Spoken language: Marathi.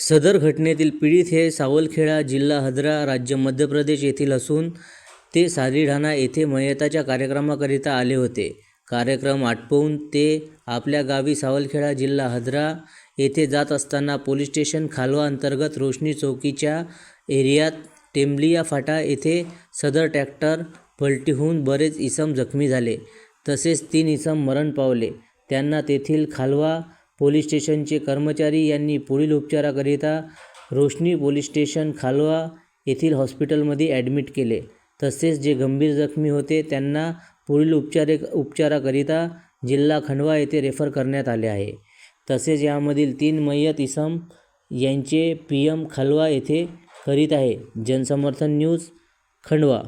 सदर घटनेतील पीडित हे सावलखेडा जिल्हा हदरा राज्य मध्य प्रदेश येथील असून ते सारीढाणा येथे मयताच्या कार्यक्रमाकरिता आले होते. कार्यक्रम आटपवून ते आपल्या गावी सावलखेडा जिल्हा हदरा येथे जात असताना पोलीस स्टेशन खालवा अंतर्गत रोशनी चौकीच्या एरियात टेंबलिया फाटा येथे सदर ट्रॅक्टर पलटी होऊन बरेच इसम जखमी झाले. तसेच तीन इसम मरण पावले. त्यांना तेथील खालवा पोलीस स्टेशनचे कर्मचारी यांनी पुढील उपचाराकरिता रोशनी पोलीस स्टेशन खालवा येथील हॉस्पिटलमध्ये ॲडमिट केले. तसेच जे गंभीर जखमी होते त्यांना पुढील उपचारे उपचाराकरिता जिल्हा खंडवा येथे रेफर करण्यात आले आहे. तसेच यामधील तीन मय्यत इसम यांचे पी एम खलवा येथे करीत आहे. जनसमर्थन न्यूज खंडवा.